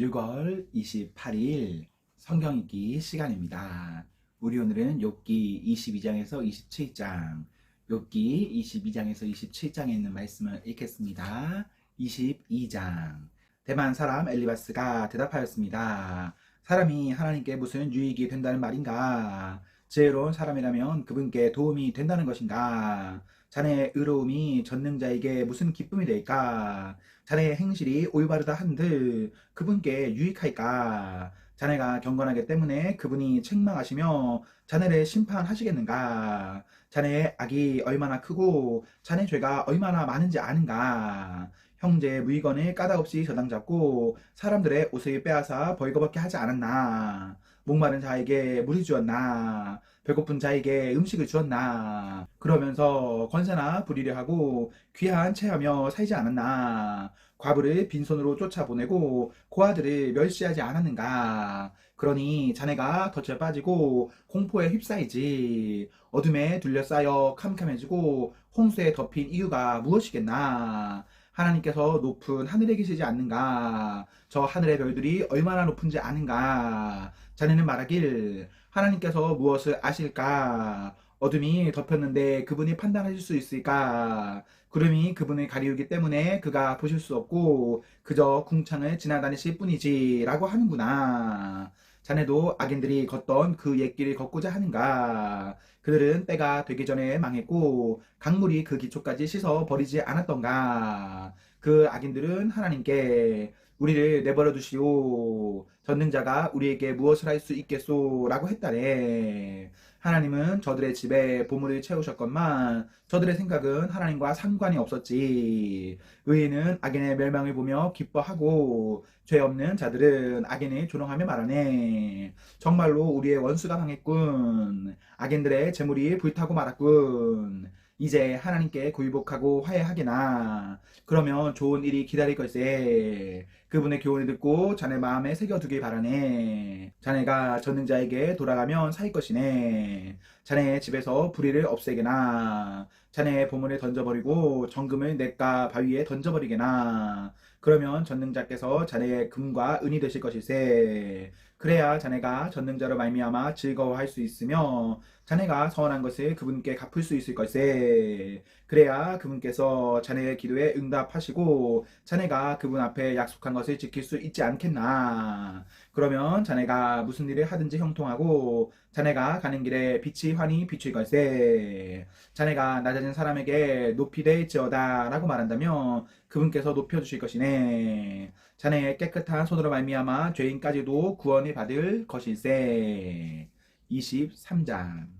6월 28일 성경 읽기 시간입니다. 우리 오늘은 욥기 22장에서 27장, 욥기 22장에서 27장에 있는 말씀을 읽겠습니다. 22장. 대만 사람 엘리바스가 대답하였습니다. 사람이 하나님께 무슨 유익이 된다는 말인가? 지혜로운 사람이라면 그분께 도움이 된다는 것인가? 자네의 의로움이 전능자에게 무슨 기쁨이 될까? 자네의 행실이 올바르다 한들 그분께 유익할까? 자네가 경건하기 때문에 그분이 책망하시며 자네를 심판하시겠는가? 자네의 악이 얼마나 크고 자네 죄가 얼마나 많은지 아는가? 형제의 물건을 까닭없이 저당 잡고 사람들의 옷을 빼앗아 벌거벗게 하지 않았나? 목마른 자에게 물을 주었나? 배고픈 자에게 음식을 주었나? 그러면서 권세나 부리려 하고 귀한 체하며 살지 않았나? 과부를 빈손으로 쫓아보내고 고아들을 멸시하지 않았는가? 그러니 자네가 덫에 빠지고 공포에 휩싸이지 어둠에 둘러싸여 캄캄해지고 홍수에 덮인 이유가 무엇이겠나? 하나님께서 높은 하늘에 계시지 않는가? 저 하늘의 별들이 얼마나 높은지 아는가? 자네는 말하길 하나님께서 무엇을 아실까? 어둠이 덮였는데 그분이 판단하실 수 있을까? 구름이 그분을 가리우기 때문에 그가 보실 수 없고 그저 궁창을 지나다니실 뿐이지 라고 하는구나. 자네도 악인들이 걷던 그 옛길을 걷고자 하는가? 그들은 때가 되기 전에 망했고 강물이 그 기초까지 씻어 버리지 않았던가? 그 악인들은 하나님께 우리를 내버려 두시오. 전능자가 우리에게 무엇을 할 수 있겠소? 라고 했다네. 하나님은 저들의 집에 보물을 채우셨건만 저들의 생각은 하나님과 상관이 없었지. 의인은 악인의 멸망을 보며 기뻐하고 죄 없는 자들은 악인을 조롱하며 말하네. 정말로 우리의 원수가 망했군. 악인들의 재물이 불타고 말았군. 이제 하나님께 굴복하고 화해하게나. 그러면 좋은 일이 기다릴 걸세. 그분의 교훈을 듣고 자네 마음에 새겨두길 바라네. 자네가 전능자에게 돌아가면 살 것이네. 자네 집에서 불의를 없애게나. 자네의 보물을 던져버리고 정금을 냇가 바위에 던져버리게나. 그러면 전능자께서 자네의 금과 은이 되실 것일세. 그래야 자네가 전능자로 말미암아 즐거워할 수 있으며 자네가 서원한 것을 그분께 갚을 수 있을 걸세. 그래야 그분께서 자네의 기도에 응답하시고 자네가 그분 앞에 약속한 것을 지킬 수 있지 않겠나. 그러면 자네가 무슨 일을 하든지 형통하고 자네가 가는 길에 빛이 환히 비출 걸세. 자네가 낮아진 사람에게 높이 될지어다 라고 말한다면 그분께서 높여주실 것이네. 자네의 깨끗한 손으로 말미암아 죄인까지도 구원을 받을 것일세. 23장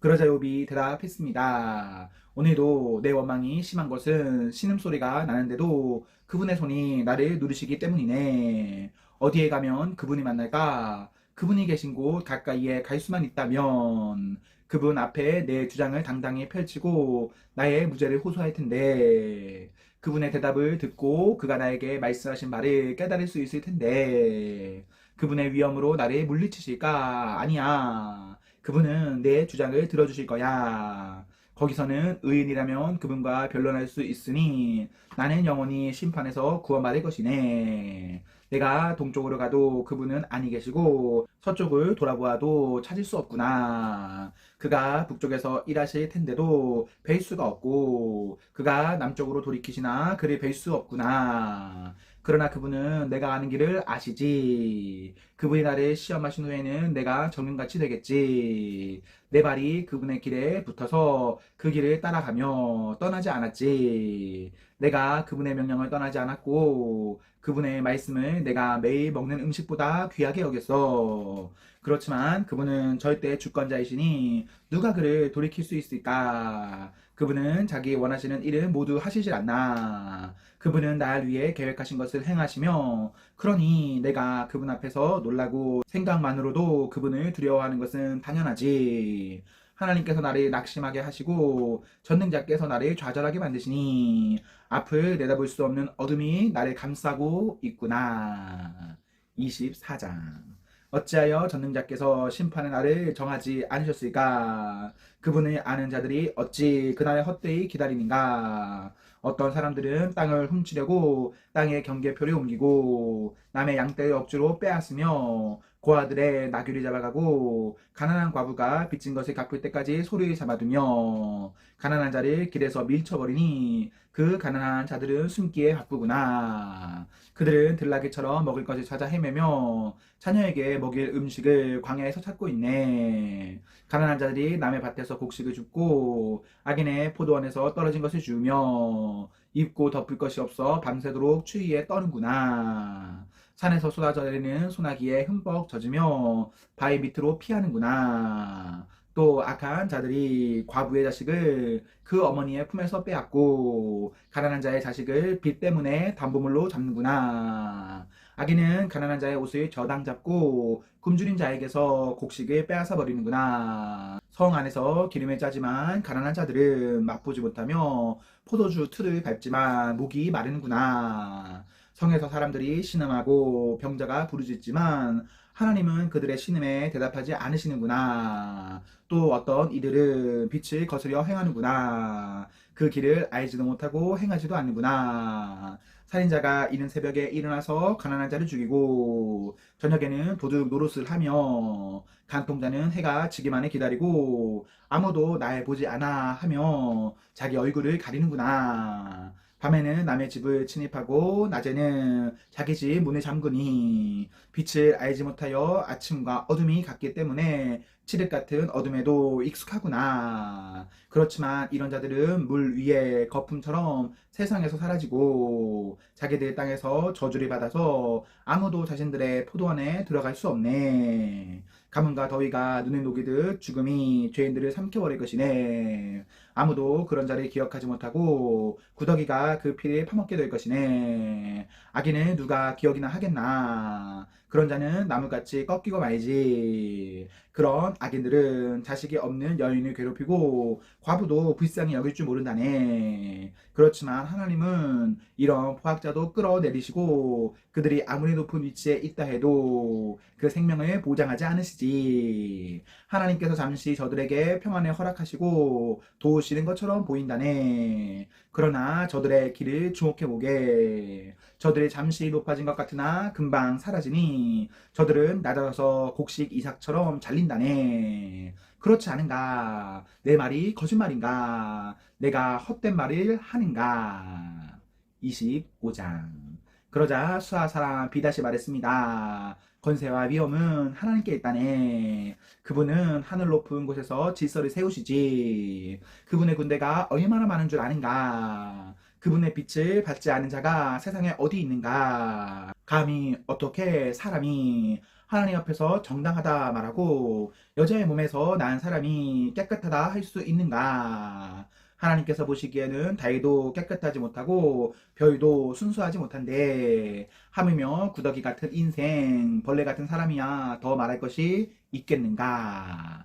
그러자 욥이 대답했습니다. 오늘도 내 원망이 심한 것은 신음소리가 나는데도 그분의 손이 나를 누르시기 때문이네. 어디에 가면 그분이 만날까? 그분이 계신 곳 가까이에 갈 수만 있다면 그분 앞에 내 주장을 당당히 펼치고 나의 무죄를 호소할 텐데 그분의 대답을 듣고 그가 나에게 말씀하신 말을 깨달을 수 있을 텐데 그분의 위험으로 나를 물리치실까? 아니야. 그분은 내 주장을 들어주실 거야. 거기서는 의인이라면 그분과 변론할 수 있으니 나는 영원히 심판에서 구원받을 것이네. 내가 동쪽으로 가도 그분은 아니 계시고 서쪽을 돌아보아도 찾을 수 없구나. 그가 북쪽에서 일하실 텐데도 뵐 수가 없고 그가 남쪽으로 돌이키시나 그를 뵐 수 없구나. 그러나 그분은 내가 아는 길을 아시지. 그분이 나를 시험하신 후에는 내가 정금같이 되겠지. 내 발이 그분의 길에 붙어서 그 길을 따라가며 떠나지 않았지. 내가 그분의 명령을 떠나지 않았고 그분의 말씀을 내가 매일 먹는 음식보다 귀하게 여겼어. 그렇지만 그분은 절대 주권자이시니 누가 그를 돌이킬 수 있을까? 그분은 자기 원하시는 일을 모두 하시질 않나. 그분은 날 위해 계획하신 것을 행하시며, 그러니 내가 그분 앞에서 놀라고 생각만으로도 그분을 두려워하는 것은 당연하지. 하나님께서 나를 낙심하게 하시고 전능자께서 나를 좌절하게 만드시니 앞을 내다볼 수 없는 어둠이 나를 감싸고 있구나. 24장. 어찌하여 전능자께서 심판의 날을 정하지 않으셨을까? 그분을 아는 자들이 어찌 그날의 헛되이 기다리는가? 어떤 사람들은 땅을 훔치려고 땅의 경계표를 옮기고 남의 양떼를 억지로 빼앗으며 고아들의 나귀를 잡아가고 가난한 과부가 빚진 것을 갚을 때까지 소를 잡아두며 가난한 자를 길에서 밀쳐버리니 그 가난한 자들은 숨기에 바쁘구나. 그들은 들나귀처럼 먹을 것을 찾아 헤매며 자녀에게 먹일 음식을 광야에서 찾고 있네. 가난한 자들이 남의 밭에서 곡식을 줍고 악인의 포도원에서 떨어진 것을 주며 입고 덮을 것이 없어 밤새도록 추위에 떠는구나. 산에서 쏟아져 내리는 소나기에 흠뻑 젖으며 바위 밑으로 피하는구나. 또 악한 자들이 과부의 자식을 그 어머니의 품에서 빼앗고 가난한 자의 자식을 빚 때문에 담보물로 잡는구나. 악인은 가난한 자의 옷을 저당 잡고 굶주린 자에게서 곡식을 빼앗아 버리는구나. 성 안에서 기름을 짜지만 가난한 자들은 맛보지 못하며 포도주 틀을 밟지만 목이 마르는구나. 성에서 사람들이 신음하고 병자가 부르짖지만 하나님은 그들의 신음에 대답하지 않으시는구나. 또 어떤 이들은 빛을 거스려 행하는구나. 그 길을 알지도 못하고 행하지도 않는구나. 살인자가 이른 새벽에 일어나서 가난한 자를 죽이고 저녁에는 도둑 노릇을 하며 간통자는 해가 지기만을 기다리고 아무도 날 보지 않아 하며 자기 얼굴을 가리는구나. 밤에는 남의 집을 침입하고 낮에는 자기 집 문을 잠그니 빛을 알지 못하여 아침과 어둠이 같기 때문에 칠흑 같은 어둠에도 익숙하구나. 그렇지만 이런 자들은 물 위에 거품처럼 세상에서 사라지고 자기들 땅에서 저주를 받아서 아무도 자신들의 포도원에 들어갈 수 없네. 가뭄과 더위가 눈에 녹이듯 죽음이 죄인들을 삼켜버릴 것이네. 아무도 그런 자를 기억하지 못하고 구더기가 그 피를 파먹게 될 것이네. 악인은 누가 기억이나 하겠나. 그런 자는 나무같이 꺾이고 말지. 그런 악인들은 자식이 없는 여인을 괴롭히고 과부도 불쌍히 여길 줄 모른다네. 그렇지만 하나님은 이런 포악자도 끌어내리시고 그들이 아무리 높은 위치에 있다 해도 그 생명을 보장하지 않으시지. 하나님께서 잠시 저들에게 평안을 허락하시고 도우 시는 것처럼 보인다네. 그러나 저들의 길을 주목해보게. 저들이 잠시 높아진 것 같으나 금방 사라지니 저들은 낮아져서 곡식 이삭처럼 잘린다네. 그렇지 않은가? 내 말이 거짓말인가? 내가 헛된 말을 하는가? 25장. 그러자 수아 사람 비다시 말했습니다. 건세와 위엄은 하나님께 있다네. 그분은 하늘 높은 곳에서 질서를 세우시지. 그분의 군대가 얼마나 많은 줄 아는가? 그분의 빛을 받지 않은 자가 세상에 어디 있는가? 감히 어떻게 사람이 하나님 앞에서 정당하다 말하고 여자의 몸에서 난 사람이 깨끗하다 할 수 있는가? 하나님께서 보시기에는 다이도 깨끗하지 못하고 별도 순수하지 못한데 하물며 구더기 같은 인생, 벌레 같은 사람이야 더 말할 것이 있겠는가?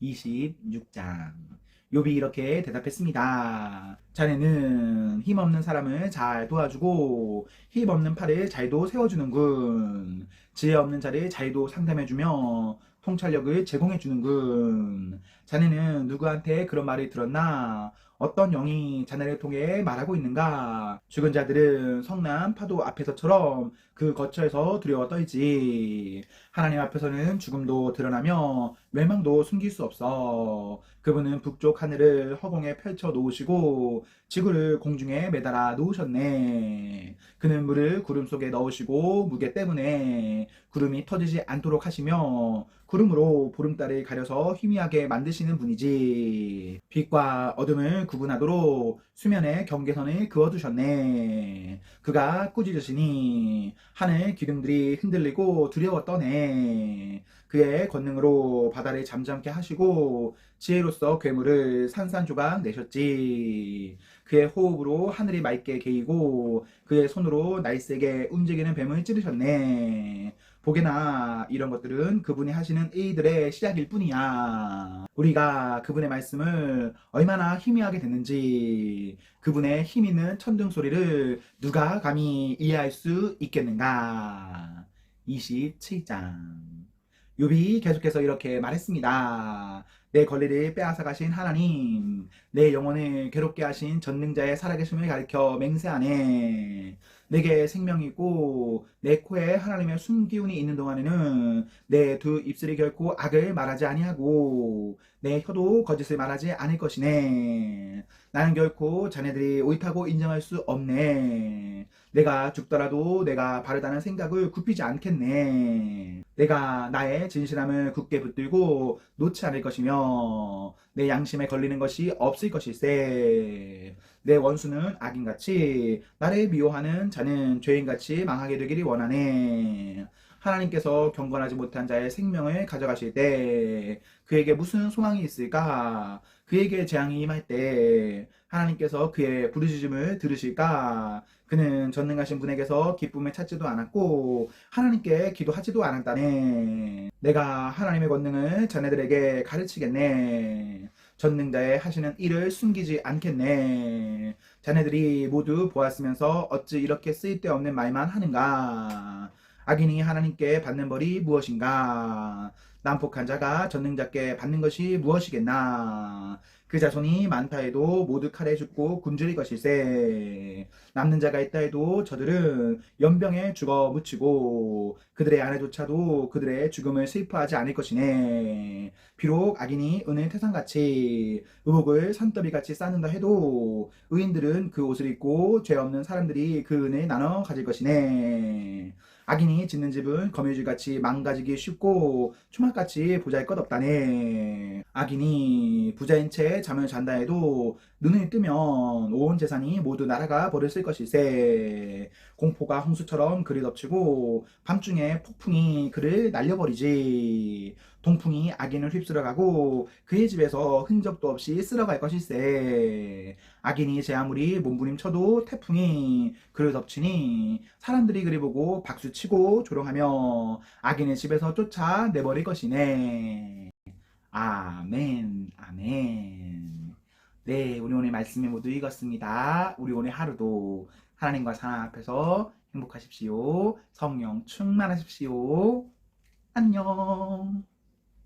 26장 욥이 이렇게 대답했습니다. 자네는 힘없는 사람을 잘 도와주고 힘없는 팔을 잘도 세워주는군. 지혜 없는 자를 잘도 상담해주며 통찰력을 제공해주는군. 자네는 누구한테 그런 말을 들었나? 어떤 영이 자네를 통해 말하고 있는가? 죽은 자들은 성난 파도 앞에서처럼 그 거처에서 두려워 떨지. 하나님 앞에서는 죽음도 드러나며 멸망도 숨길 수 없어. 그분은 북쪽 하늘을 허공에 펼쳐 놓으시고 지구를 공중에 매달아 놓으셨네. 그는 물을 구름 속에 넣으시고 무게 때문에 구름이 터지지 않도록 하시며 구름으로 보름달을 가려서 희미하게 만드시는 분이지. 빛과 어둠을 구분하도록 수면의 경계선을 그어두셨네. 그가 꾸짖으시니 하늘 기둥들이 흔들리고 두려워 떠네. 그의 권능으로 바다를 잠잠케 하시고 지혜로서 괴물을 산산조각 내셨지. 그의 호흡으로 하늘이 맑게 개이고 그의 손으로 날쌔게 움직이는 뱀을 찌르셨네. 보게나 이런 것들은 그분이 하시는 일들의 시작일 뿐이야. 우리가 그분의 말씀을 얼마나 희미하게 듣는지 그분의 힘 있는 천둥 소리를 누가 감히 이해할 수 있겠는가? 27장 욥이 계속해서 이렇게 말했습니다. 내 권리를 빼앗아 가신 하나님, 내 영혼을 괴롭게 하신 전능자의 살아계심을 가리켜 맹세하네. 내게 생명이 있고 내 코에 하나님의 숨기운이 있는 동안에는 내 두 입술이 결코 악을 말하지 아니하고 내 혀도 거짓을 말하지 않을 것이네. 나는 결코 자네들이 옳다고 인정할 수 없네. 내가 죽더라도 내가 바르다는 생각을 굽히지 않겠네. 내가 나의 진실함을 굳게 붙들고 놓지 않을 것이며 내 양심에 걸리는 것이 없을 것일세. 내 원수는 악인같이 나를 미워하는 자는 죄인같이 망하게 되기를 원하네. 하나님께서 경건하지 못한 자의 생명을 가져가실 때 그에게 무슨 소망이 있을까? 그에게 재앙이 임할 때 하나님께서 그의 부르짖음을 들으실까? 그는 전능하신 분에게서 기쁨을 찾지도 않았고 하나님께 기도하지도 않았다네. 내가 하나님의 권능을 자네들에게 가르치겠네. 전능자의 하시는 일을 숨기지 않겠네. 자네들이 모두 보았으면서 어찌 이렇게 쓸데없는 말만 하는가? 악인이 하나님께 받는 벌이 무엇인가? 난폭한 자가 전능자께 받는 것이 무엇이겠나? 그 자손이 많다 해도 모두 칼에 죽고 굶주릴 것일세. 남는 자가 있다 해도 저들은 연병에 죽어 묻히고 그들의 아내조차도 그들의 죽음을 슬퍼하지 않을 것이네. 비록 악인이 은을 태산같이 의복을 산더미같이 쌓는다 해도 의인들은 그 옷을 입고 죄 없는 사람들이 그 은을 나눠 가질 것이네. 악인이 짓는 집은 거미줄같이 망가지기 쉽고 초막같이 보잘것없다네. 악인이 부자인 채 잠을 잔다 해도 눈을 뜨면 온 재산이 모두 날아가 버렸을 것일세. 공포가 홍수처럼 그를 덮치고 밤중에 폭풍이 그를 날려버리지. 동풍이 악인을 휩쓸어가고 그의 집에서 흔적도 없이 쓸어갈 것일세. 악인이 제 아무리 몸부림쳐도 태풍이 그를 덮치니 사람들이 그리 보고 박수치고 조롱하며 악인의 집에서 쫓아 내버릴 것이네. 아멘, 아멘. 네, 우리 오늘 말씀을 모두 읽었습니다. 우리 오늘 하루도 하나님과 사랑 앞에서 행복하십시오. 성령 충만하십시오. 안녕.